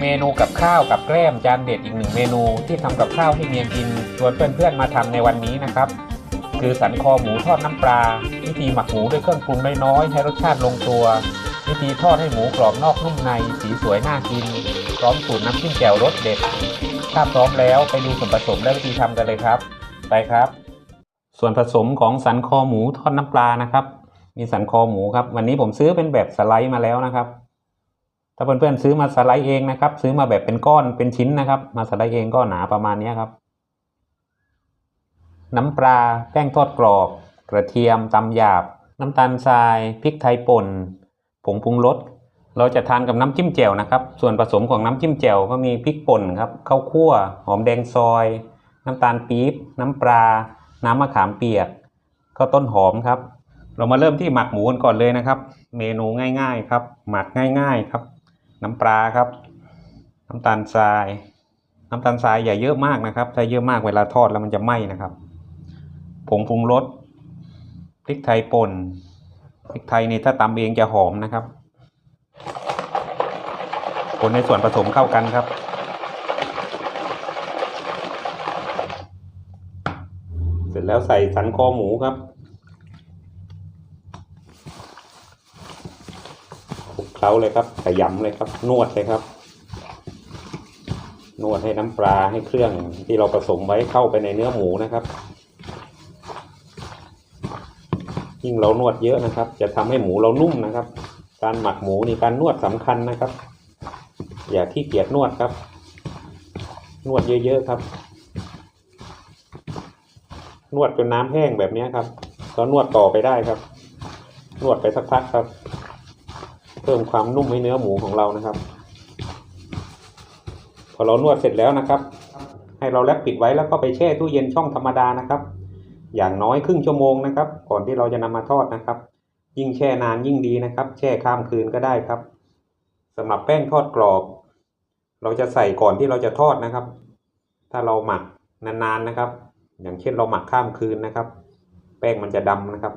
เมนูกับข้าวกับแกล้มจานเด็ดอีกหนึ่งเมนูที่ทำกับข้าวให้เมียกินชวนเพื่อนๆมาทำในวันนี้นะครับ คือสันคอหมูทอดน้ำปลาวิธีหมักหมูด้วยเครื่องปรุงน้อยๆให้รสชาติลงตัว วิธีทอดให้หมูกรอบนอกนุ่มในสีสวยน่ากิน พร้อมสูตรน้ำจิ้มแจ่วรสเด็ดถ้าพร้อมแล้วไปดูส่วนผสมและวิธีทำกันเลยครับ ไปครับ ส่วนผสมของสันคอหมูทอดน้ำปลานะครับ มีสันคอหมูครับ วันนี้ผมซื้อเป็นแบบสไลด์มาแล้วนะครับ ถ้าเพื่อนๆซื้อมาสไลด์เองนะครับ ซื้อมาแบบเป็นก้อนเป็นชิ้นนะครับ มาสไลด์เองก็หนาประมาณนี้ครับ น้ำปลาแป้งทอดกรอบ กระเทียมตำหยาบ น้ำตาลทรายพริกไทยป่นผงปรุงรสเราจะทานกับน้ำจิ้มแจ่วนะครับ ส่วนผสมของน้ำจิ้มแจ่วก็มีพริกป่นครับข้าวคั่ว หอมแดงซอย น้ำตาลปี๊บ น้ำปลา น้ำมะขามเปียก ก็ต้นหอมครับ เรามาเริ่มที่หมักหมูกันก่อนเลยนะครับ เมนูง่าย ๆ ครับ หมักง่าย ๆ ครับ น้ำปลาครับ น้ำตาลทราย น้ำตาลทรายอย่าเยอะมากนะครับถ้าเยอะมากเวลาทอดแล้วมันจะไหม้นะครับ ผงปรุงรสพริกไทยป่นพริกไทยนี่ถ้าตำเองจะหอมนะครับคนในส่วนผสมเข้ากันครับ เสร็จแล้วใส่สันคอหมูครับคลุก เคล้าเลยครับขยำเลยครับ นวดเลยครับ นวดให้น้ำปลาให้เครื่องที่เราผสมไว้เข้าไปในเนื้อหมูนะครับ ยิ่งเรานวดเยอะนะครับ จะทำให้หมูเรานุ่มนะครับ การหมักหมูนี่การนวดสำคัญนะครับ อย่าขี้เกียจนวดครับ นวดเยอะๆครับ นวดจนน้ำแห้งแบบนี้ครับ ก็นวดต่อไปได้ครับ นวดไปสักพักครับ เพิ่มความนุ่มให้เนื้อหมูของเรานะครับ พอเรานวดเสร็จแล้วนะครับ ให้เราแลบปิดไว้แล้วก็ไปแช่ตู้เย็นช่องธรรมดานะครับ อย่างน้อยครึ่งชั่วโมงนะครับ ก่อนที่เราจะนำมาทอดนะครับ ยิ่งแช่นานยิ่งดีนะครับ แช่ข้ามคืนก็ได้ครับสำหรับแป้งทอดกรอบ เราจะใส่ก่อนที่เราจะทอดนะครับ ถ้าเราหมักนานๆนะครับ อย่างเช่นเราหมักข้ามคืนนะครับ แป้งมันจะดำนะครับ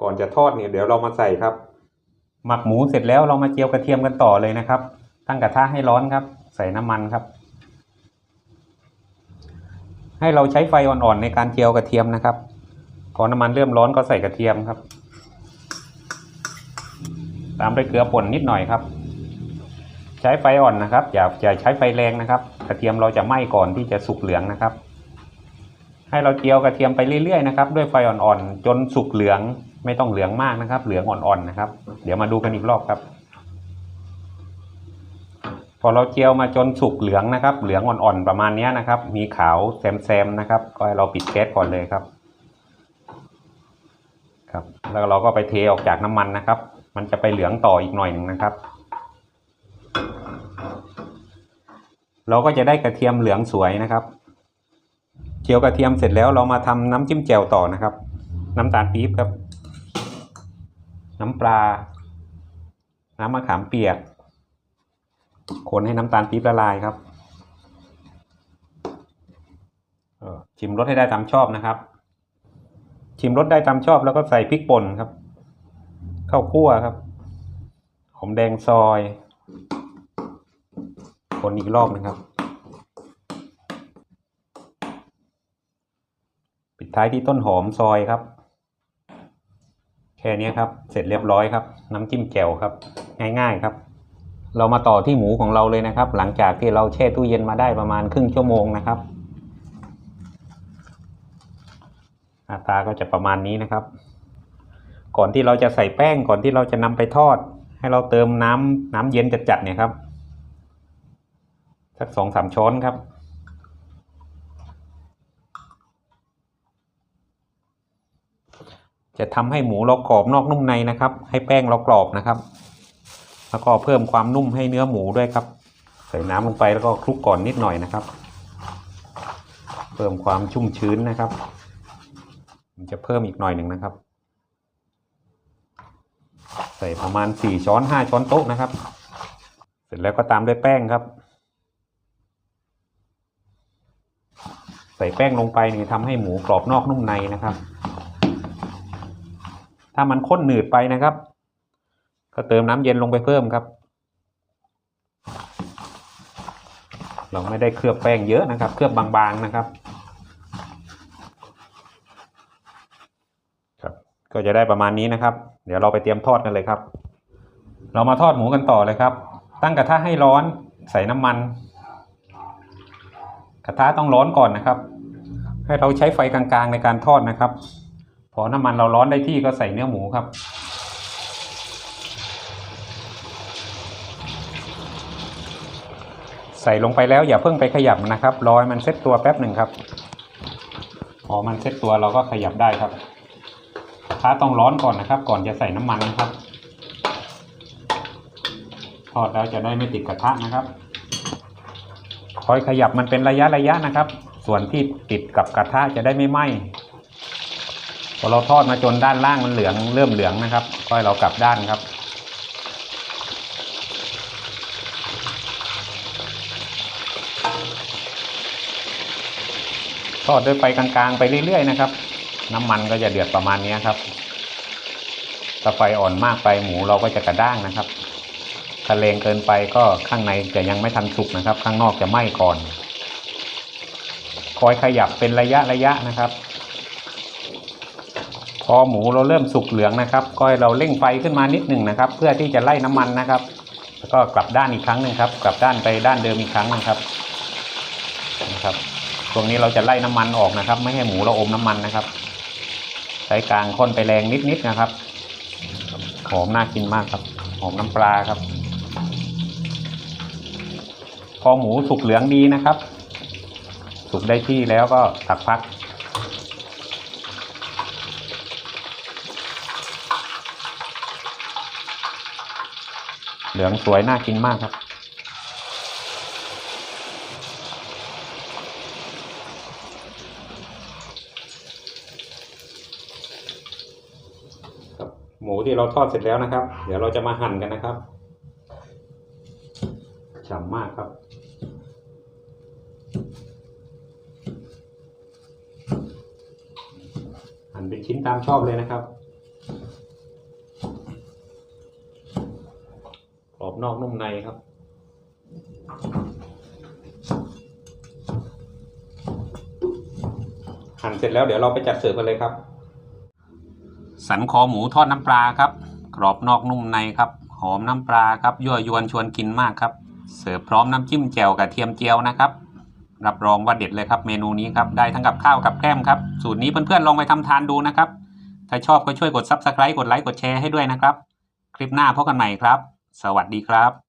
ก่อนจะทอดเนี่ยเดี๋ยวเรามาใส่ครับ หมักหมูเสร็จแล้วเรามาเจียวกระเทียมกันต่อเลยนะครับ ตั้งกระทะให้ร้อนครับ ใส่น้ำมันครับ ให้เราใช้ไฟอ่อนๆในการเจียวกระเทียมนะครับ พอน้ำมันเริ่มร้อนก็ใส่กระเทียมครับ ตามด้วยเกลือป่นนิดหน่อยครับ ใช้ไฟอ่อนนะครับ อย่าอย่าใช้ไฟแรงนะครับ กระเทียมเราจะไหม้ก่อนที่จะสุกเหลืองนะครับ ให้เราเจียวกระเทียมไปเรื่อยๆนะครับ ด้วยไฟอ่อนๆจนสุกเหลือง ไม่ต้องเหลืองมากนะครับ เหลืองอ่อนๆนะครับ เดี๋ยวมาดูกันอีกรอบครับ พอเราเจียวมาจนสุกเหลืองนะครับ เหลืองอ่อนๆประมาณนี้นะครับ มีขาวแซมๆนะครับ ก็ให้เราปิดแก๊สก่อนเลยครับ ครับ แล้วเราก็ไปเทออกจากน้ำมันนะครับ มันจะไปเหลืองต่ออีกหน่อยหนึ่งนะครับ เราก็จะได้กระเทียมเหลืองสวยนะครับเจียวกระเทียมเสร็จแล้วเรามาทำน้ำจิ้มแจ่วต่อนะครับ น้ำตาลปี๊บครับ น้ำปลา น้ำมะขามเปียก คนให้น้ำตาลปี๊บละลายครับออชิมรสให้ได้ตามชอบนะครับ ชิมรสได้ตามชอบแล้วก็ใส่พริกป่นครับข้าวคั่วครับหอมแดงซอยคนอีกรอบนะครับ ปิดท้ายที่ต้นหอมซอยครับ แค่นี้ครับ เสร็จเรียบร้อยครับ น้ำจิ้มแจ่วครับ ง่ายๆครับ เรามาต่อที่หมูของเราเลยนะครับ หลังจากที่เราแช่ตู้เย็นมาได้ประมาณครึ่งชั่วโมงนะครับหน้าตาก็จะประมาณนี้นะครับ ก่อนที่เราจะใส่แป้งก่อนที่เราจะนำไปทอด ให้เราเติมน้ำน้ำเย็นจัดๆเนี่ยครับสักสองสามช้อนครับ จะทำให้หมูเรากรอบนอกนุ่มในนะครับ ให้แป้งเรากรอบนะครับ แล้วก็เพิ่มความนุ่มให้เนื้อหมูด้วยครับ ใส่น้ำลงไปแล้วก็คลุกก่อนนิดหน่อยนะครับ เพิ่มความชุ่มชื้นนะครับมันจะเพิ่มอีกหน่อยหนึ่งนะครับ ใส่ประมาณสี่ช้อนห้าช้อนโต๊ะนะครับ เสร็จแล้วก็ตามด้วยแป้งครับ ใส่แป้งลงไปนี่ทำให้หมูกรอบนอกนุ่มในนะครับ ถ้ามันข้นหนืดไปนะครับ ก็เติมน้ำเย็นลงไปเพิ่มครับ เราไม่ได้เคลือบแป้งเยอะนะครับ เคลือบบางๆนะครับ ครับ ก็จะได้ประมาณนี้นะครับ เดี๋ยวเราไปเตรียมทอดกันเลยครับ เรามาทอดหมูกันต่อเลยครับ ตั้งกระทะให้ร้อนใส่น้ำมัน กระทะต้องร้อนก่อนนะครับ ให้เราใช้ไฟกลางๆในการทอดนะครับ พอน้ำมันเราร้อนได้ที่ก็ใส่เนื้อหมูครับ ใส่ลงไปแล้วอย่าเพิ่งไปขยับนะครับ รอให้มันเซ็ตตัวแป๊บหนึ่งครับพอมันเซ็ตตัวเราก็ขยับได้ครับกระทะต้องร้อนก่อนนะครับ ก่อนจะใส่น้ำมันนะครับทอดแล้วจะได้ไม่ติดกระทะนะครับ คอยขยับมันเป็นระยะระยะนะครับ ส่วนที่ติดกับกระทะจะได้ไม่ไหม้ พอเราทอดมาจนด้านล่างมันเหลืองเริ่มเหลืองนะครับก็ให้เรากลับด้านครับทอดด้วยไฟกลางๆไปเรื่อยๆนะครับ น้ำมันก็จะเดือดประมาณนี้ครับถ้าไฟอ่อนมากไปหมูเราก็จะกระด้างนะครับถ้าแรงเกินไปก็ข้างในจะยังไม่ทันสุกนะครับ ข้างนอกจะไหม้ก่อน คอยขยับเป็นระยะระยะนะครับ อหมูเราเริ่มสุกเหลืองนะครับ ก็เราเร่งไฟขึ้นมานิดหนึ่งนะครับ เพื่อที่จะไล่น้ำมันนะครับ แล้วก็กลับด้านอีกครั้งหนึ่งครับ กลับด้านไปด้านเดิมอีกครั้งหนึงครับนะครับตรงนี้เราจะไล่น้ำมันออกนะครับ ไม่ให้หมูเราอมน้ำมันนะครับ ใช้กลางค่นไปแรงนิดๆนะครับหอมน่ากินมากครับ หอมน้ำปลาครับ พอหมูสุกเหลืองดีนะครับ สุกได้ที่แล้วก็ตักพัก เหลืองสวยน่ากินมากครับ หมูที่เราทอดเสร็จแล้วนะครับ เดี๋ยวเราจะมาหั่นกันนะครับฉ่ำมากครับหั่นเป็นชิ้นตามชอบเลยนะครับกรอบ นอกนุ่มในครับ หั่นเสร็จแล้วเดี๋ยวเราไปจัดเสิร์ฟกันเลยครับ สันคอหมูทอดน้ำปลาครับ กรอบนอกนุ่มในครับ หอมน้ำปลาครับยั่วยวนชวนกินมากครับ เสิร์ฟพร้อมน้ำจิ้มแจ่วกับเทียมเจียวนะครับรับรองว่าเด็ดเลยครับเมนูนี้ครับได้ทั้งกับข้าวกับแกล้มครับ สูตรนี้เพื่อนๆลองไปทำทานดูนะครับ ถ้าชอบก็ช่วยกด Subscribe กดไลค์กดแชร์ให้ด้วยนะครับ คลิปหน้าพบกันใหม่ครับ สวัสดีครับ